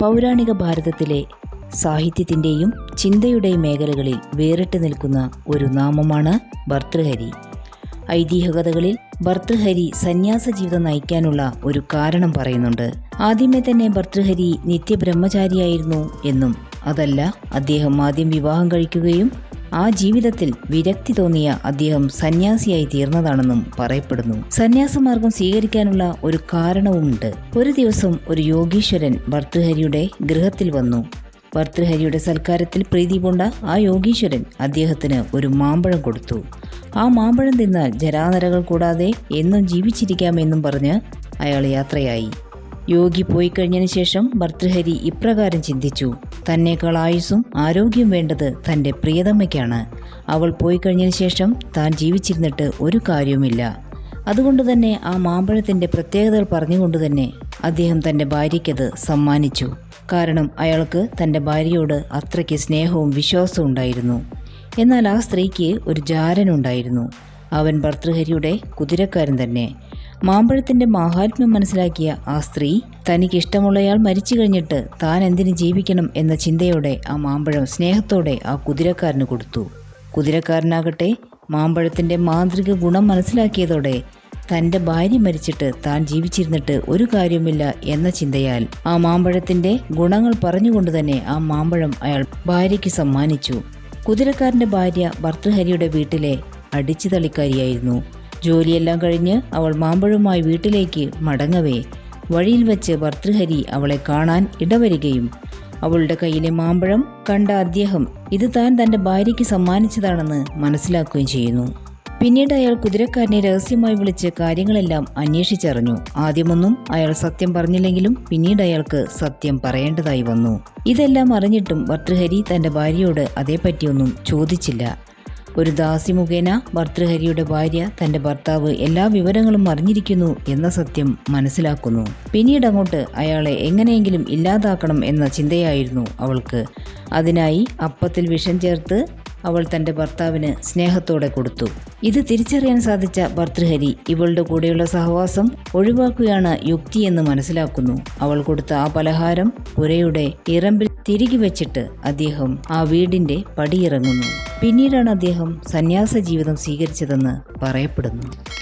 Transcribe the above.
പൗരാണിക ഭാരതത്തിലെ സാഹിത്യത്തിന്റെയും ചിന്തയുടെയും മേഖലകളിൽ വേറിട്ട് നിൽക്കുന്ന ഒരു നാമമാണ് ഭർത്തൃഹരി. ഐതിഹ്യകഥകളിൽ ഭർത്തൃഹരി സന്യാസ ജീവിതം നയിക്കാനുള്ള ഒരു കാരണം പറയുന്നുണ്ട്. ആദ്യമേ തന്നെ ഭർത്തൃഹരി നിത്യബ്രഹ്മചാരിയായിരുന്നു എന്നും അതല്ല അദ്ദേഹം ആദ്യം വിവാഹം കഴിക്കുകയും ആ ജീവിതത്തിൽ വിരക്തി തോന്നിയ അദ്ദേഹം സന്യാസിയായി തീർന്നതാണെന്നും പറയപ്പെടുന്നു. സന്യാസമാർഗം സ്വീകരിക്കാനുള്ള ഒരു കാരണവുമുണ്ട്. ഒരു ദിവസം ഒരു യോഗീശ്വരൻ ഭർത്തൃഹരിയുടെ ഗൃഹത്തിൽ വന്നു. ഭർത്തൃഹരിയുടെ സൽക്കാരത്തിൽ പ്രീതി കൊണ്ട ആ യോഗീശ്വരൻ അദ്ദേഹത്തിന് ഒരു മാമ്പഴം കൊടുത്തു. ആ മാമ്പഴം തിന്നാൽ ജരാനരകൾ കൂടാതെ എന്നും ജീവിച്ചിരിക്കാമെന്നും പറഞ്ഞ് അയാൾ യാത്രയായി. യോഗി പോയി കഴിഞ്ഞതിന് ശേഷം ഭർതൃഹരി ഇപ്രകാരം ചിന്തിച്ചു. തന്നേക്കാൾ ആയുസ്സും ആരോഗ്യം വേണ്ടത് തന്റെ പ്രിയതമ്മയ്ക്കാണ്. അവൾ പോയി കഴിഞ്ഞതിന് ശേഷം താൻ ജീവിച്ചിരുന്നിട്ട് ഒരു കാര്യവുമില്ല. അതുകൊണ്ട് തന്നെ ആ മാമ്പഴത്തിന്റെ പ്രത്യേകതകൾ പറഞ്ഞുകൊണ്ട് തന്നെ അദ്ദേഹം തന്റെ ഭാര്യയ്ക്കത് സമ്മാനിച്ചു. കാരണം അയാൾക്ക് തന്റെ ഭാര്യയോട് അത്രയ്ക്ക് സ്നേഹവും വിശ്വാസവും ഉണ്ടായിരുന്നു. എന്നാൽ ആ സ്ത്രീക്ക് ഒരു ജാരനുണ്ടായിരുന്നു. അവൻ ഭർതൃഹരിയുടെ കുതിരക്കാരൻ തന്നെ. മാമ്പഴത്തിന്റെ മാഹാത്മ്യം മനസ്സിലാക്കിയ ആ സ്ത്രീ തനിക്ക് ഇഷ്ടമുള്ളയാൾ മരിച്ചു കഴിഞ്ഞിട്ട് താൻ എന്തിനു ജീവിക്കണം എന്ന ചിന്തയോടെ ആ മാമ്പഴം സ്നേഹത്തോടെ ആ കുതിരക്കാരന് കൊടുത്തു. കുതിരക്കാരനാകട്ടെ മാമ്പഴത്തിന്റെ മാന്ത്രിക ഗുണം മനസ്സിലാക്കിയതോടെ തന്റെ ഭാര്യ മരിച്ചിട്ട് താൻ ജീവിച്ചിരുന്നിട്ട് ഒരു കാര്യവുമില്ല എന്ന ചിന്തയാൽ ആ മാമ്പഴത്തിന്റെ ഗുണങ്ങൾ പറഞ്ഞുകൊണ്ട് തന്നെ ആ മാമ്പഴം അയാൾ ഭാര്യയ്ക്ക് സമ്മാനിച്ചു. കുതിരക്കാരന്റെ ഭാര്യ ഭർത്തൃഹരിയുടെ വീട്ടിലെ അടിച്ചു തളിക്കാരിയായിരുന്നു. ജോലിയെല്ലാം കഴിഞ്ഞ് അവൾ മാമ്പഴവുമായി വീട്ടിലേക്ക് മടങ്ങവേ. വഴിയിൽ വെച്ച് ഭർത്തൃഹരി അവളെ കാണാൻ ഇടവരികയും അവളുടെ കയ്യിലെ മാമ്പഴം കണ്ട അദ്ദേഹം ഇത് താൻ തന്റെ ഭാര്യയ്ക്ക് സമ്മാനിച്ചതാണെന്ന് മനസ്സിലാക്കുകയും ചെയ്യുന്നു. പിന്നീട് അയാൾ കുതിരക്കാരനെ രഹസ്യമായി വിളിച്ച് കാര്യങ്ങളെല്ലാം അന്വേഷിച്ചറിഞ്ഞു. ആദ്യമൊന്നും അയാൾ സത്യം പറഞ്ഞില്ലെങ്കിലും പിന്നീട് അയാൾക്ക് സത്യം പറയേണ്ടതായി വന്നു. ഇതെല്ലാം അറിഞ്ഞിട്ടും ഭർത്തൃഹരി തന്റെ ഭാര്യയോട് അതേപ്പറ്റിയൊന്നും ചോദിച്ചില്ല. ഒരു ദാസി മുഖേന ഭർത്തൃഹരിയുടെ ഭാര്യ തന്റെ ഭർത്താവ് എല്ലാ വിവരങ്ങളും അറിഞ്ഞിരിക്കുന്നു എന്ന സത്യം മനസ്സിലാക്കുന്നു. പിന്നീട് അങ്ങോട്ട് അയാളെ എങ്ങനെയെങ്കിലും ഇല്ലാതാക്കണം എന്ന ചിന്തയായിരുന്നു അവൾക്ക്. അതിനായി അപ്പത്തിൽ വിഷം ചേർത്ത് അവൾ തന്റെ ഭർത്താവിന് സ്നേഹത്തോടെ കൊടുത്തു. ഇത് തിരിച്ചറിയാൻ സാധിച്ച ഭർതൃഹരി ഇവളുടെ കൂടെയുള്ള സഹവാസം ഒഴിവാക്കുകയാണ് യുക്തിയെന്ന് മനസ്സിലാക്കുന്നു. അവൾ കൊടുത്ത ആ പലഹാരം പുരയുടെ ഇറമ്പിൽ തിരികെ വെച്ചിട്ട് അദ്ദേഹം ആ വീടിന്റെ പടിയിറങ്ങുന്നു. പിന്നീടാണ് അദ്ദേഹം സന്യാസ ജീവിതം സ്വീകരിച്ചതെന്ന് പറയപ്പെടുന്നു.